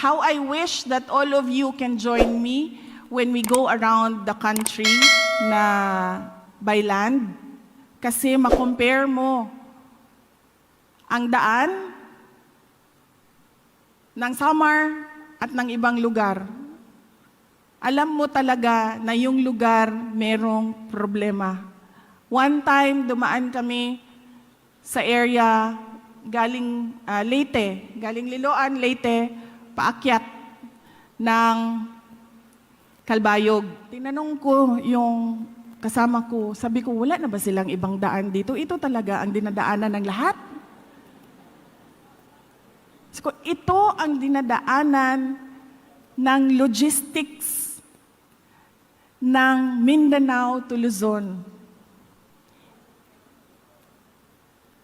how I wish that all of you can join me when we go around the country na by land. Kasi makompare mo ang daan ng Samar at ng ibang lugar. Alam mo talaga na yung lugar merong problema. One time, dumaan kami sa area galing ah, Leyte, galing Liloan, Leyte, paakyat ng Kalbayog. Tinanong ko yung kasama ko, sabi ko, wala na ba silang ibang daan dito? Ito talaga ang dinadaanan ng lahat. Ko, ito ang dinadaanan ng logistics ng Mindanao to Luzon.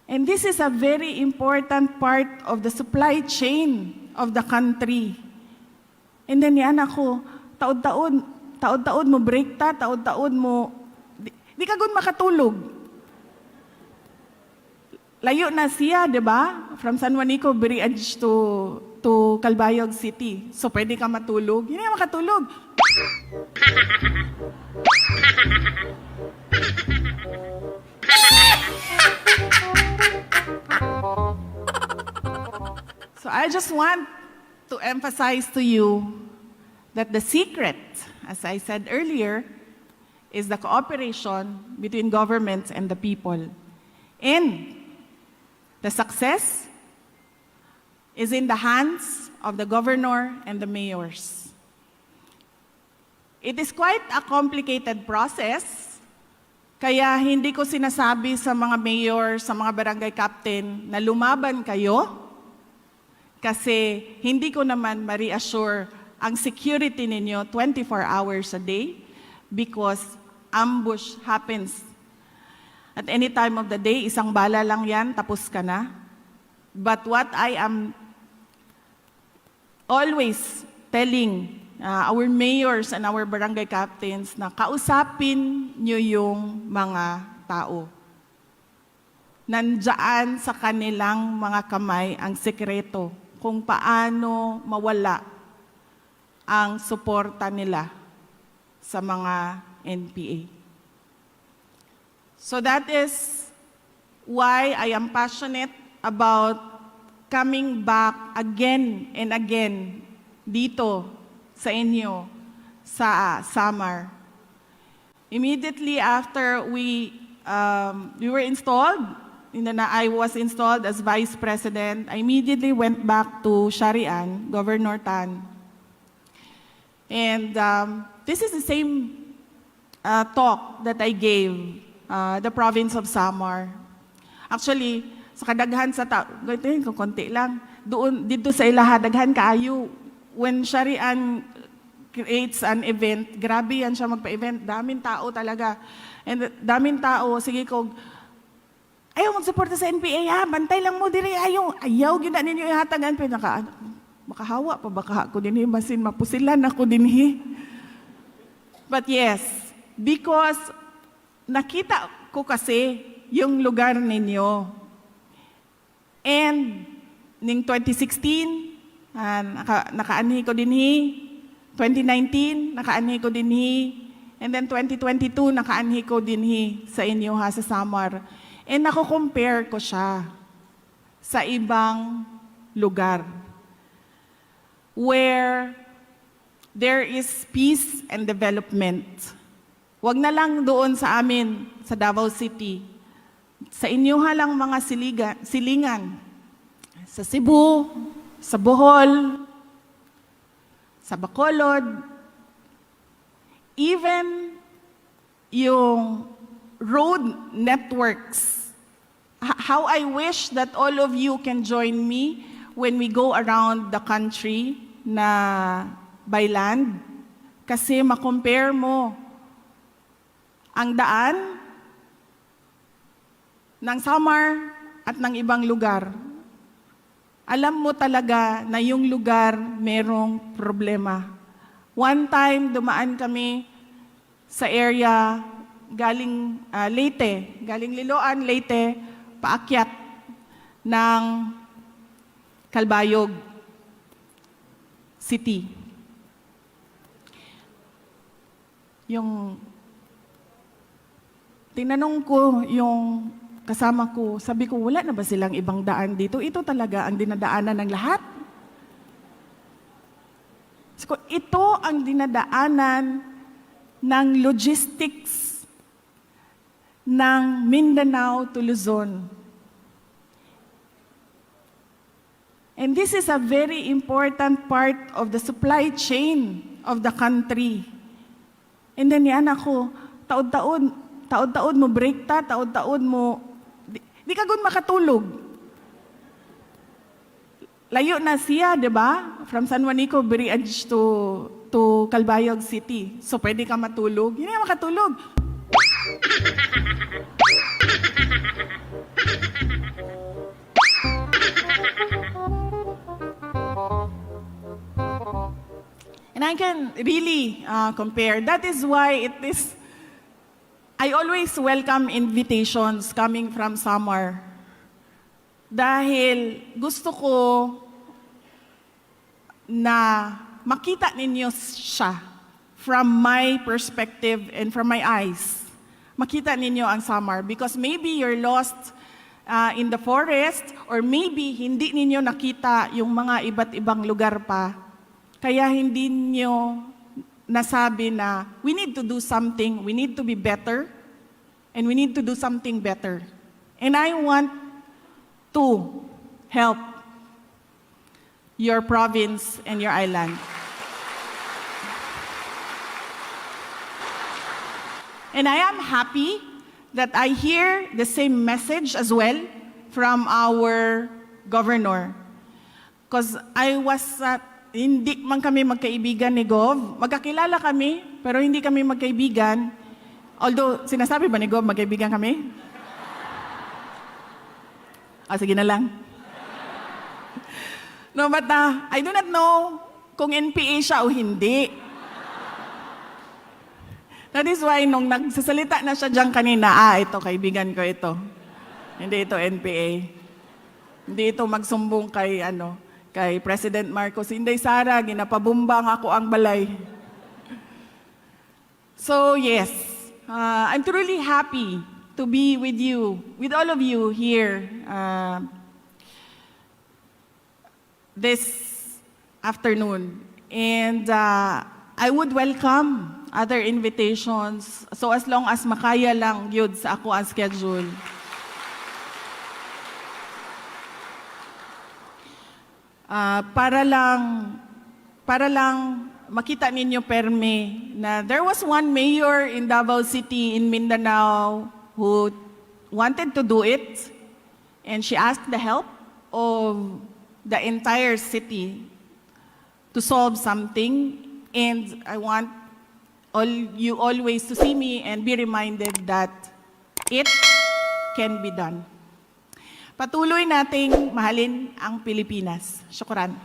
And this is a very important part of the supply chain of the country. And then yan ako, taon-taon, taon-taon mo break ta, taon-taon mo, di, di ka gun makatulog. Layo na siya, di ba? From San Juanico Bridge to to Calbayog City. So pwede ka matulog. Hindi ka makatulog. So I just want to emphasize to you that the secret, as I said earlier, is the cooperation between governments and the people. And the success is in the hands of the governor and the mayors. It is quite a complicated process, kaya hindi ko sinasabi sa mga mayor, sa mga barangay captain na lumaban kayo kasi hindi ko naman ma-reassure ang security ninyo 24 hours a day because ambush happens. At any time of the day, isang bala lang yan, tapos ka na. But what I am always telling uh, our mayors and our barangay captains na kausapin nyo yung mga tao. Nandyan sa kanilang mga kamay ang sekreto kung paano mawala ang suporta nila sa mga NPA. So that is why I am passionate about coming back again and again dito sa inyo sa Samar. Immediately after we um, we were installed, in the, I was installed as vice president, I immediately went back to Sharian, Governor Tan. And um, this is the same uh, talk that I gave uh, the province of Samar. Actually, sa kadaghan sa tao, ganito yun, kung konti lang, doon, dito sa ilaha, daghan kaayo. When Sharian creates an event, grabe yan siya magpa-event, daming tao talaga. And daming tao, sige ko, ayaw magsuporta sa NPA ha, bantay lang mo diri, ayaw, ayaw, gina ninyo ihatagan, pero naka, makahawa pa baka ako din masin mapusilan ako din But yes, because nakita ko kasi yung lugar ninyo. And ning 2016, ah, naka, nakaanhi ko din 2019, nakaanhi ko din And then 2022, nakaanhi ko din sa inyo ha, sa Samar. And nako-compare ko siya sa ibang lugar where there is peace and development. Huwag na lang doon sa amin, sa Davao City. Sa inyo lang mga siliga, silingan. Sa Cebu, sa Bohol, sa Bacolod, even yung road networks. How I wish that all of you can join me when we go around the country na by land. Kasi makompare mo ang daan ng Samar at ng ibang lugar. Alam mo talaga na yung lugar merong problema. One time, dumaan kami sa area galing ah, Leyte, galing Liloan, Leyte, paakyat ng Kalbayog. City. Yung tinanong ko yung kasama ko, sabi ko, wala na ba silang ibang daan dito? Ito talaga ang dinadaanan ng lahat. Ko, ito ang dinadaanan ng logistics ng Mindanao to Luzon. And this is a very important part of the supply chain of the country. And then yan ako, taon-taon, taon-taon mo break ta, taon-taon mo, di, di ka gun makatulog. Layo na siya, di ba? From San Juanico Bridge to, to Calbayog City. So pwede ka matulog. Hindi ka makatulog. And I can really uh, compare. That is why it is, I always welcome invitations coming from Samar. Dahil gusto ko na makita ninyo siya from my perspective and from my eyes. Makita ninyo ang Samar because maybe you're lost uh, in the forest or maybe hindi ninyo nakita yung mga iba't ibang lugar pa kaya hindi nyo nasabi na we need to do something, we need to be better, and we need to do something better. And I want to help your province and your island. And I am happy that I hear the same message as well from our governor. Because I was at hindi man kami magkaibigan ni Gov. Magkakilala kami, pero hindi kami magkaibigan. Although, sinasabi ba ni Gov magkaibigan kami? Ah, sige na lang. No, but uh, I do not know kung NPA siya o hindi. That is why nung nagsasalita na siya dyan kanina, ah, ito, kaibigan ko ito. Hindi ito NPA. Hindi ito magsumbong kay, ano, kay President Marcos. Inday Sara, ginapabumbang ako ang balay. So yes, uh, I'm truly happy to be with you, with all of you here uh, this afternoon. And uh, I would welcome other invitations so as long as makaya lang yun sa ako ang schedule. Ah, para lang para lang makita ninyo perme na there was one mayor in Davao City in Mindanao who wanted to do it and she asked the help of the entire city to solve something and I want all you always to see me and be reminded that it can be done. Patuloy nating mahalin ang Pilipinas. Syukuran.